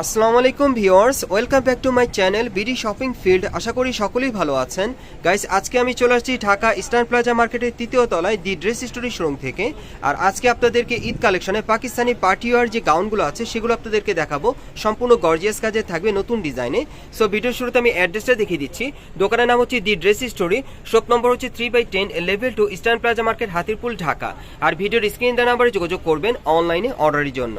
আসসালামু আলাইকুম viewers, welcome back to my channel BD shopping field. আশা করি সকলেই ভালো আছেন। গাইস, আজকে আমি চলে আসছি ঢাকা ইস্টার্ন প্লাজা মার্কেটের তৃতীয় তলায় দি ড্রেস স্টোরি শোরুম থেকে। আর আজকে আপনাদেরকে ঈদ কালেকশনে পাকিস্তানি পার্টিওয়ার যে গাউনগুলো আছে, সেগুলো আপনাদেরকে দেখাবো। সম্পূর্ণ গর্জিয়াস কাজে থাকবে নতুন ডিজাইনে। সো ভিডিওর শুরুতে আমি অ্যাড্রেসটা দেখিয়ে দিচ্ছি। দোকানের নাম হচ্ছে the dress story. Shop number হচ্ছে three by ten level two Eastern Plaza market, Hatirpul, Dhaka. আর ভিডিওর স্ক্রিন দেওয়া নাম্বারে যোগাযোগ করবেন অনলাইনে অর্ডারের জন্য।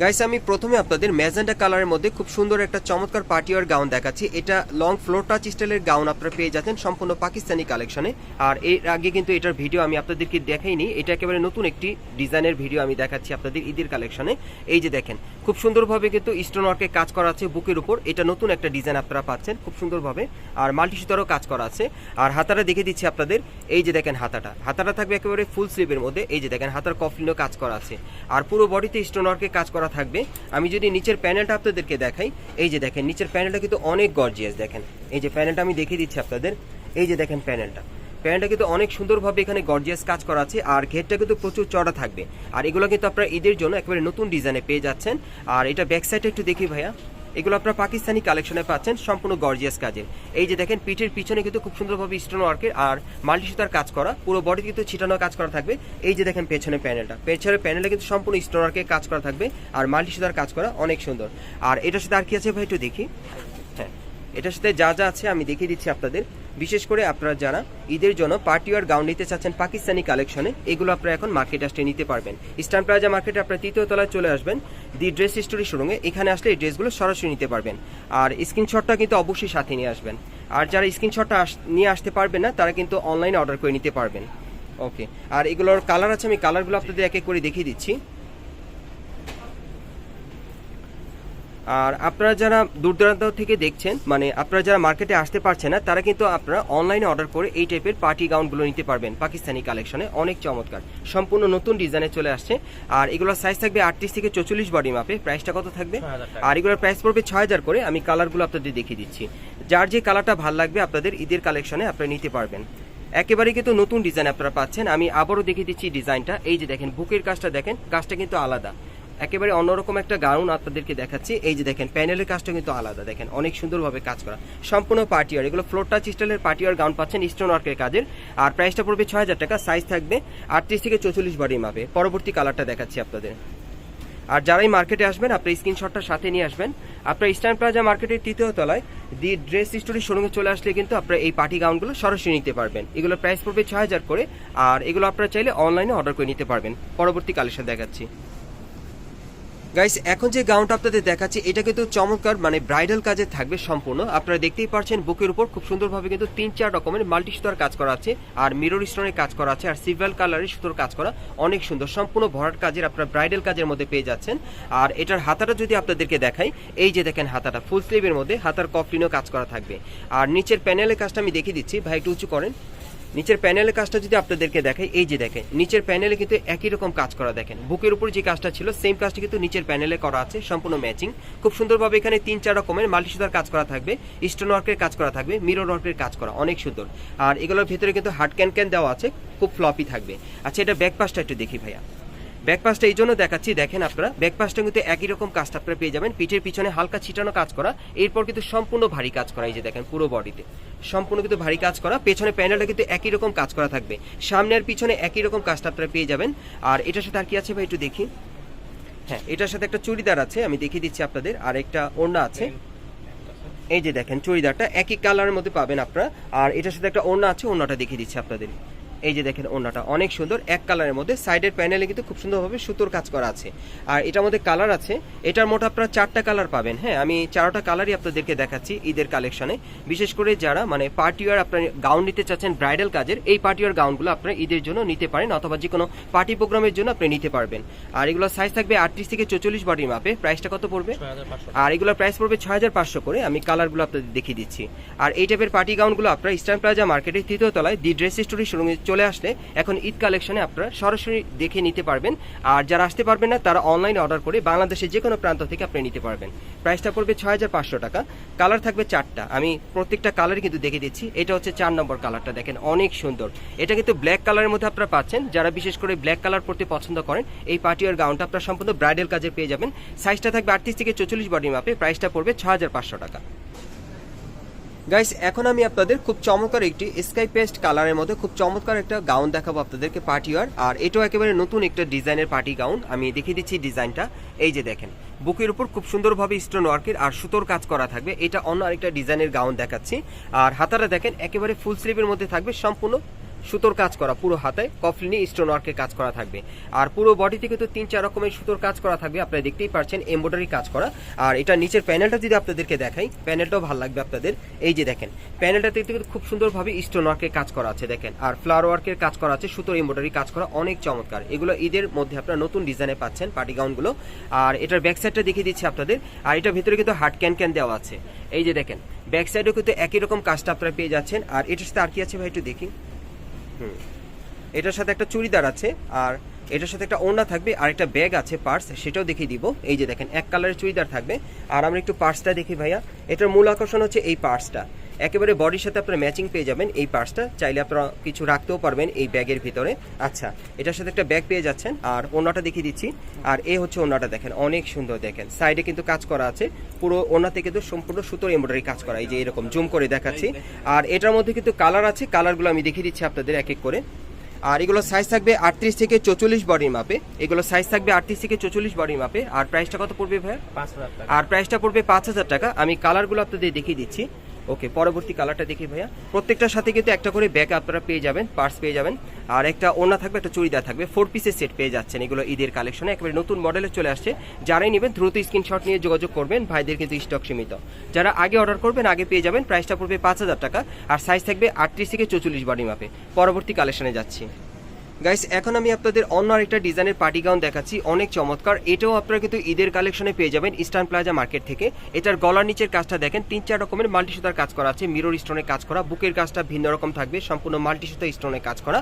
গাইস আমি প্রথমে আপনাদের ম্যাজেন্টা কালারের মধ্যে খুব সুন্দর একটা চমৎকার পার্টিওয়ার গাউন দেখাচ্ছি। এটা লং ফ্লোর টাচ স্টাইলের গাউন আপনারা পেয়ে যাচ্ছেন সম্পূর্ণ পাকিস্তানি কালেকশনে আর এর আগে কিন্তু এটার ভিডিও আমি আপনাদেরকে দেখাইনি। এটা একেবারে নতুন একটি ডিজাইনের ভিডিও আমি দেখাচ্ছি আপনাদের ঈদের কালেকশনে এই যে দেখেন, খুব সুন্দরভাবে কিন্তু স্টোন ওয়ার্কে কাজ করা আছে বুকের উপর। এটা নতুন একটা ডিজাইন আপনারা পাচ্ছেন খুব সুন্দরভাবে। আর মাল্টি সুতারও কাজ করা আছে। আর হাতাটা দেখে দিচ্ছি আপনাদের। এই যে দেখেন হাতাটা। হাতাটা থাকবে একেবারে ফুল স্লিভের মধ্যে। এই যে দেখেন, হাতার কফলিনও কাজ করা আছে। আর পুরো বডিতে স্টোন ওয়ার্কে কাজ করা থাকবে। আমি যদি নিচের প্যানেলটা আপনাদেরকে দেখাই, এই যে দেখেন, নিচের প্যানেলটা কিন্তু অনেক গর্জিয়াস দেখেন। এই যে প্যানেলটা আমি দেখিয়ে দিচ্ছি আপনাদের। এই যে দেখেন প্যানেলটা। প্যানেলটা কিন্তু অনেক সুন্দরভাবে এখানে গর্জিয়াস কাজ করা আছে, আর ঘেরটা কিন্তু প্রচুর চড়া থাকবে। আর এগুলো কিন্তু আপনারা ঈদের জন্য একেবারে নতুন ডিজাইনে পেয়ে যাচ্ছেন। আর এটা ব্যাক সাইডে একটু দেখি ভাইয়া। এগুলো আপনার পাকিস্তানি কালেকশনে পাচ্ছেন, সম্পূর্ণ গর্জিয়াস কাজের। এই যে দেখেন, পিঠের পিছনে কিন্তু খুব সুন্দরভাবে স্টোন ওয়ার্কের আর মাল্টি সুতার কাজ করা, পুরো বডি কিন্তু ছিটানো কাজ করা থাকবে। এই যে দেখেন, পেছনে প্যানেলটা পেছনের প্যানেলে কিন্তু সম্পূর্ণ স্টোন ওয়ার্কের কাজ করা থাকবে আর মাল্টি সুতার কাজ করা অনেক সুন্দর। আর এটার সাথে আর কি আছে ভাই একটু দেখি। এটার সাথে যা যা আছে আমি দেখিয়ে দিচ্ছি আপনাদের। বিশেষ করে আপনারা যারা ঈদের জন্য পার্টি পার্টিওয়ার গাউন নিতে চাচ্ছেন পাকিস্তানি কালেকশনে, এগুলো আপনারা এখন মার্কেট আসতে নিতে পারবেন। ইস্টার্ন প্লাজা মার্কেটে আপনারা তৃতীয় তলায় চলে আসবেন। দি ড্রেস স্টোরি শোরুমে, এখানে আসলে এই ড্রেসগুলো সরাসরি নিতে পারবেন। আর স্ক্রিনশটটা কিন্তু অবশ্যই সাথে নিয়ে আসবেন। আর যারা স্ক্রিনশটটা নিয়ে আসতে পারবেন না, তারা কিন্তু অনলাইনে অর্ডার করে নিতে পারবেন। ওকে, আর এগুলোর কালার আছে, আমি কালারগুলো আপনাদের এক এক করে দেখিয়ে দিচ্ছি। আর আপনারা যারা দূর দূরান্ত থেকে দেখছেন মানে আপনারা যারা মার্কেটে আসতে পারছেন না তারা কিন্তু আপনারা অনলাইনে অর্ডার করে এই টাইপের পার্টি গাউনগুলো নিতে পারবেন। পাকিস্তানি কালেকশনে অনেক চমৎকার। সম্পূর্ণ নতুন ডিজাইনে চলে আসছে। আর এগুলোর সাইজ থাকবে আটত্রিশ থেকে চল্লিশ বডি মাপে প্রাইসটা কত থাকবে? আর এগুলোর প্রাইস পড়বে ছয় হাজার করে। আমি কালারগুলো আপনাদের দেখিয়ে দিচ্ছি। যার যে কালারটা ভালো লাগবে আপনাদের ঈদের কালেকশনে আপনারা নিতে পারবেন। একেবারে কিন্তু নতুন ডিজাইন আপনারা পাচ্ছেন। আমি আবারও দেখিয়ে দিচ্ছি ডিজাইনটা এই যে দেখেন বুকের কাজটা দেখেন কাজটা কিন্তু আলাদা। একেবারে অন্যরকম একটা গাউন আপনাদেরকে দেখাচ্ছি। এই যে দেখেন, প্যানেলের কাজটা কিন্তু আলাদা। দেখেন, অনেক সুন্দরভাবে কাজ করা। সম্পূর্ণ পার্টিয়ার এগুলো ফ্লোর টাচ স্টাইলের পার্টিয়ার গাউন পাচ্ছেন স্টোন ওয়ার্কের কাজের। আর প্রাইসটা পড়বে ছয় হাজার টাকা সাইজ থাকবে আটত্রিশ থেকে চৌচল্লিশ বডি মাপে পরবর্তী কালারটা দেখাচ্ছি আপনাদের। আর যারাই মার্কেটে আসবেন, আপনার স্ক্রিনশটটা সাথে নিয়ে আসবেন। আপনার ইস্টার্ন প্লাজা মার্কেটের তৃতীয় তলায় দি ড্রেস স্টোরি শোরুমে চলে আসলে কিন্তু আপনারা এই পার্টি গাউনগুলো সরাসরি নিতে পারবেন। এগুলো প্রাইস পড়বে ছয় হাজার করে। আর এগুলো আপনারা চাইলে অনলাইনে অর্ডার করে নিতে পারবেন। পরবর্তী কালেকশন দেখাচ্ছি। গাইস এখন যে গাউনটা আপনাদের দেখাচ্ছি, এটা কিন্তু চমৎকার মানে ব্রাইডাল কাজে থাকবে সম্পূর্ণ। আপনারা দেখতেই পাচ্ছেন বুকের উপর খুব সুন্দরভাবে কিন্তু তিন চার রকমের মাল্টি সুতার কাজ করা আছে, আর মিরর স্টোনের কাজ করা আছে, আর সিলভার কালারের সুতোর কাজ করা অনেক সুন্দর। সম্পূর্ণ ভরাট কাজের আপনারা ব্রাইডাল কাজের মধ্যে পেয়ে যাচ্ছেন। আর এটার হাতাটা যদি আপনাদেরকে দেখাই, এই যে দেখেন হাতাটা ফুল স্লিভের মধ্যে হাতার কফলিনও কাজ করা থাকবে। আর নিচের প্যানেলের কাজটা আমি দেখিয়ে দিচ্ছি, ভাই একটু উঁচু করেন। নিচের প্যানেলের কাজটা যদি আপনাদেরকে দেখে এই যে দেখেন, নিচের প্যানেলে কিন্তু একই রকম কাজ করা দেখেন। বুকের উপর যে কাজটা ছিল সেম কাজটা কিন্তু নিচের প্যানেলে করা আছে, সম্পূর্ণ ম্যাচিং খুব সুন্দরভাবে এখানে তিন, চার রকমের মাল্টিসুদার কাজ করা থাকবে স্টোন ওয়ার্কের কাজ করা থাকবে মিরর ওয়ার্কের কাজ করা, অনেক সুন্দর। আর এগুলোর ভেতরে কিন্তু হার্ড ক্যান ক্যান দেওয়া আছে, খুব ফ্লপি থাকবে। আচ্ছা এটা ব্যাক একটু দেখি ভাইয়া। ব্যাক পাশটা এই জন্য দেখাচ্ছি, দেখেন আপনারা। ব্যাক পাশটা কিন্তু একই রকম কাজটা আপনারা পেয়ে যাবেন। পিঠের পিছনে হালকা ছিটানো কাজ করা, এরপর কিন্তু সম্পূর্ণ ভারী কাজ করা, এই যে দেখেন পুরো বডিতে। সম্পূর্ণ কিন্তু ভারী কাজ করা, পেছনে প্যানেলটা কিন্তু একই রকম কাজ করা থাকবে। সামনে আর পিছনে একই রকম কাজটা আপনারা পেয়ে যাবেন। আর এটার সাথে আর কি আছে ভাই, একটু দেখি? হ্যাঁ এটার সাথে একটা চুড়িদার আছে, আমি দেখিয়ে দিচ্ছি আপনাদের। আর একটা ওড়না আছে। এই যে দেখেন, চুড়িদারটা একই কালারের মধ্যে পাবেন আপনারা। আর এটার সাথে একটা ওড়না আছে, ওড়নাটা দেখিয়ে দিচ্ছি আপনাদের। এই যে দেখেন ওড়নাটা অনেক সুন্দর এক কালারের মধ্যে। সাইডের প্যানেলে কিন্তু খুব সুন্দরভাবে সুতোর কাজ করা আছে। আর এটার মধ্যে কালার আছে। এটার মোট আপনারা চারটা কালার পাবেন। হ্যাঁ আমি চারটা কালারই আপনাদেরকে দেখাচ্ছি ঈদের কালেকশনে। বিশেষ করে যারা মানে পার্টিওয়ার আপনার গাউন নিতে চাচ্ছেন ব্রাইডাল কাজের এই পার্টিওয়ার গাউনগুলো আপনারা ঈদের জন্য নিতে পারেন অথবা যে কোনো পার্টি প্রোগ্রামের জন্য আপনি নিতে পারবেন। আর এগুলো সাইজ থাকবে আটত্রিশ থেকে চল্লিশ বডির মাপে প্রাইসটা কত পড়বে? আর এগুলোর প্রাইস পড়বে ছয় হাজার পাঁচশো করে। আমি কালারগুলো আপনাদের দেখিয়ে দিচ্ছি। আর এই টাইপের পার্টি গাউনগুলো আপনারা ইস্টার্ন প্লাজা মার্কেটের তৃতীয় তলায় দি ড্রেস স্টোরি শোরুমে চলে আসলে এখন ঈদ কালেকশনে আপনারা সরাসরি দেখে নিতে পারবেন। আর যারা আসতে পারবেন না, তারা অনলাইনে অর্ডার করে বাংলাদেশের যে কোনো প্রান্ত থেকে আপনি নিতে পারবেন। প্রাইসটা পড়বে ছয় হাজার পাঁচশো টাকা। কালার থাকবে চারটা। আমি প্রত্যেকটা কালার কিন্তু দেখে দিচ্ছি। এটা হচ্ছে চার নম্বর কালারটা দেখেন, অনেক সুন্দর। এটা কিন্তু ব্ল্যাক কালারের মধ্যে আপনারা পাচ্ছেন। যারা বিশেষ করে ব্ল্যাক কালার পরতে পছন্দ করেন, এই পার্টিওয়ার গাউনটা আপনারা সম্পূর্ণ ব্রাইডাল কাজে পেয়ে যাবেন। সাইজটা থাকবে আটত্রিশ থেকে চল্লিশ বডি মাপে প্রাইসটা পড়বে ছ হাজার পাঁচশো টাকা। গাইস এখন আমি আপনাদের খুব চমৎকার একটি স্কাই পেস্ট কালারের মধ্যে খুব চমৎকার একটা গাউন দেখাবো আপনাদেরকে পার্টি ওয়ার আর এটাও একেবারে নতুন একটা ডিজাইনের পার্টি গাউন আমি দেখিয়ে দিচ্ছি ডিজাইনটা এই যে দেখেন, বুকের উপর খুব সুন্দরভাবে স্টোন ওয়ার্কের আর সুতোর কাজ করা থাকবে। এটা অন্য আরেকটা ডিজাইনের গাউন দেখাচ্ছি। আর হাতারা দেখেন, একেবারে ফুল স্লিভের মধ্যে থাকবে, সম্পূর্ণ সুতোর কাজ করা, পুরো হাতে কফলিনি স্টোন ওয়ার্কের কাজ করা থাকবে। আর পুরো বডিতে কিন্তু তিন চার রকমের সুতোর কাজ করা থাকবে, আপনারা দেখতেই পাচ্ছেন এমব্রয়ডারি কাজ করা। আর এটা নিচের প্যানেলটা যদি আপনাদেরকে দেখাই প্যানেলটাও ভালো লাগবে আপনাদের। এই যে দেখেন প্যানেলটাতে কিন্তু খুব সুন্দরভাবে স্টোন ওয়ার্কের কাজ করা আছে, দেখেন। আর ফ্লাওয়ার ওয়ার্কের কাজ করা আছে, সুতোর এমব্রয়ডারি কাজ করা অনেক চমৎকার। এগুলো ঈদের মধ্যে আপনারা নতুন ডিজাইনে পাচ্ছেন পার্টি গাউনগুলো আর এটার ব্যাক সাইডটা দেখিয়ে দিচ্ছি আপনাদের। আর এটার ভিতরে কিন্তু হার্ড ক্যান ক্যান দেওয়া আছে। এই যে দেখেন ব্যাক সাইডেও কিন্তু একই রকম কাজটা আপনারা পেয়ে যাচ্ছেন। আর এটার সাথে আর কি আছে ভাই একটু দেখি। এটার সাথে একটা চুড়িদার আছে, আর এটার সাথে একটা ওড়না থাকবে, আর একটা ব্যাগ আছে পার্স, সেটাও দেখিয়ে দিব। এই যে দেখেন, এক কালারের চুড়িদার থাকবে। আর আমরা একটু পার্সটা দেখি ভাইয়া। এটার মূল আকর্ষণ হচ্ছে এই পার্সটা। একেবারে বডির সাথে আপনারা ম্যাচিং পেয়ে যাবেন এই পার্সটা চাইলে আপনারা কিছু রাখতেও পারবেন এই ব্যাগের ভিতরে। আচ্ছা এটার সাথে একটা ব্যাগ পেয়ে যাচ্ছেন। আর ওনাটা দেখিয়ে দিচ্ছি। আর এ হচ্ছে ওনাটা দেখেন অনেক সুন্দর দেখেন। সাইডে কিন্তু কাজ করা আছে। পুরো ওনাতে কিন্তু সম্পূর্ণ সুতোর এমব্রয়ডারি কাজ করা এই যে এরকম জুম করে দেখাচ্ছি। আর এটার মধ্যে কিন্তু কালার আছে কালারগুলো আমি দেখিয়ে দিচ্ছি আপনাদের এক এক করে। আর এগুলো সাইজ থাকবে আটত্রিশ থেকে চৌচল্লিশ বডির মাপে। এগুলো সাইজ থাকবে আটত্রিশ থেকে চৌচল্লিশ বডির মাপে। আর প্রাইসটা কত পড়বে ভাই পাঁচ হাজার টাকা। আর প্রাইসটা পড়বে পাঁচ হাজার টাকা। আমি কালারগুলো আপনাদের দেখিয়ে দিচ্ছি। ওকে, পরবর্তী কালারটা দেখি ভাইয়া। প্রত্যেকটার সাথে কিন্তু একটা করে ব্যাগ আপনারা পেয়ে যাবেন পার্স পেয়ে যাবেন। আর একটা ওনা থাকবে, একটা চুড়িদার থাকবে ফোর পিসের সেট পেয়ে যাচ্ছেন এগুলো ঈদের কালেকশনে একেবারে নতুন মডেলে চলে আসছে। যারাই নেবেন দ্রুত স্ক্রিনশট নিয়ে যোগাযোগ করবেন, ভাইদের কিন্তু স্টক সীমিত। যারা আগে অর্ডার করবেন, আগে পেয়ে যাবেন প্রাইসটা পড়বে পাঁচ হাজার টাকা। আর সাইজ থাকবে আটত্রিশ থেকে চৌচল্লিশ বডি মাপে পরবর্তী কালেকশনে যাচ্ছি। গাইস এখন আমি আপনাদের অন্য আরেকটা ডিজাইনের পার্টি গাউন দেখাচ্ছি। অনেক চমৎকার। এটাও আপনারা কিন্তু ঈদের কালেকশনে পেয়ে যাবেন ইস্টার্ন প্লাজা মার্কেট থেকে। এটার গলার নিচের কাজটা দেখেন, তিন চার রকমের মাল্টি সুতার কাজ করা আছে। মিরর স্টোনের কাজ করা, বুকের কাজটা ভিন্ন রকম থাকবে, সম্পূর্ণ মাল্টি সুতা স্টোনের কাজ করা।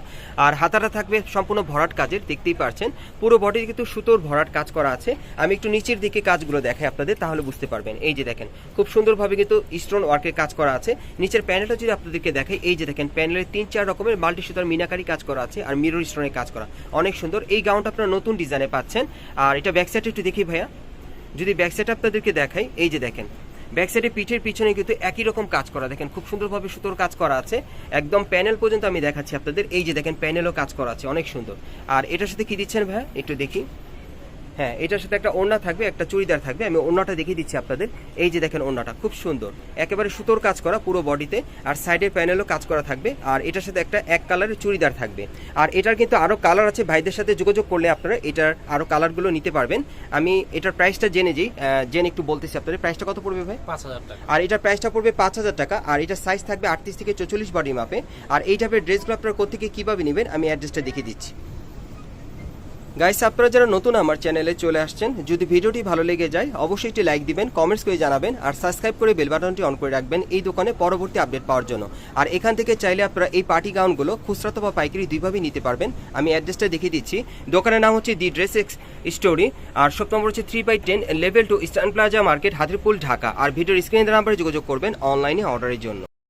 আর হাতাটা থাকবে সম্পূর্ণ ভরাট কাজের, দেখতেই পারছেন। পুরো বডি কিন্তু সুতোর ভরাট কাজ করা আছে। আমি একটু নিচের দিকে কাজগুলো দেখাই আপনাদের, তাহলে বুঝতে পারবেন। এই যে দেখেন, খুব সুন্দরভাবে কিন্তু স্টোন ওয়ার্কের কাজ করা আছে। নিচের প্যানেলটা যদি আপনাদেরকে দেখাই, এই যে দেখেন প্যানেলের তিন চার রকমের মাল্টি সুতার মিনাকারি কাজ করা আছে। আর মিরর স্টোনের কাজ করা। অনেক সুন্দর। এই গাউনটা আপনারা নতুন ডিজাইনে পাচ্ছেন। আর এটা ব্যাক সাইডে একটু দেখি ভাইয়া। যদি ব্যাক সাইড আপনাদেরকে দেখাই, এই যে দেখেন। ব্যাক সাইডে পিঠের পিছনে কিন্তু একই রকম কাজ করা। দেখেন, খুব সুন্দরভাবে সুতোর কাজ করা আছে। একদম প্যানেল পর্যন্ত আমি দেখাচ্ছি আপনাদের। এই যে দেখেন প্যানেলও কাজ করা আছে। অনেক সুন্দর। আর এটার সাথে কি দিচ্ছেন ভাইয়া? একটু দেখি। হ্যাঁ এটার সাথে একটা ওড়না থাকবে একটা চুড়িদার থাকবে। আমি ওড়নাটা দেখিয়ে দিচ্ছি আপনাদের। এই যে দেখেন ওড়নাটা খুব সুন্দর। একেবারে সুতোর কাজ করা পুরো বডিতে আর সাইডের প্যানেলও কাজ করা থাকবে। আর এটার সাথে একটা এক কালারের চুড়িদার থাকবে। আর এটার কিন্তু আরও কালার আছে ভাইদের সাথে যোগাযোগ করলে আপনারা এটার আরও কালারগুলো নিতে পারবেন। আমি এটার প্রাইসটা জেনে যাই জেনে একটু বলতেছি আপনাদের। প্রাইসটা কত পড়বে ভাই? পাঁচ হাজার টাকা। আর এটার প্রাইসটা পড়বে পাঁচ হাজার টাকা। আর এটার সাইজ থাকবে আটত্রিশ থেকে চৌচল্লিশ বডি মাপে আর এই টাইপের ড্রেসগুলো আপনারা কোথেকে কীভাবে নেবেন আমি অ্যাড্রেসটা দেখিয়ে দিচ্ছি। গাইস আপনারা যারা নতুন আমার চ্যানেলে চলে আসছেন, যদি ভিডিওটি ভালো লেগে যায়, অবশ্যই একটি লাইক দিবেন কমেন্টস করে জানাবেন, আর সাবস্ক্রাইব করে বেল বাটনটি অন করে রাখবেন এই দোকানে পরবর্তী আপডেট পাওয়ার জন্য। আর এখান থেকে চাইলে আপনারা এই পার্টি গাউনগুলো খুচরা বা পাইকারি দুইভাবেই নিতে পারবেন। আমি অ্যাড্রেসটা দেখিয়ে দিচ্ছি। দোকানের নাম হচ্ছে দি ড্রেস এক্স স্টোরি আর শপ নম্বর হচ্ছে three by ten level two Eastern Plaza market Hatirpul Dhaka আর ভিডিওর স্ক্রিনের নাম্বারে যোগাযোগ করবেন অনলাইনে অর্ডারের জন্য।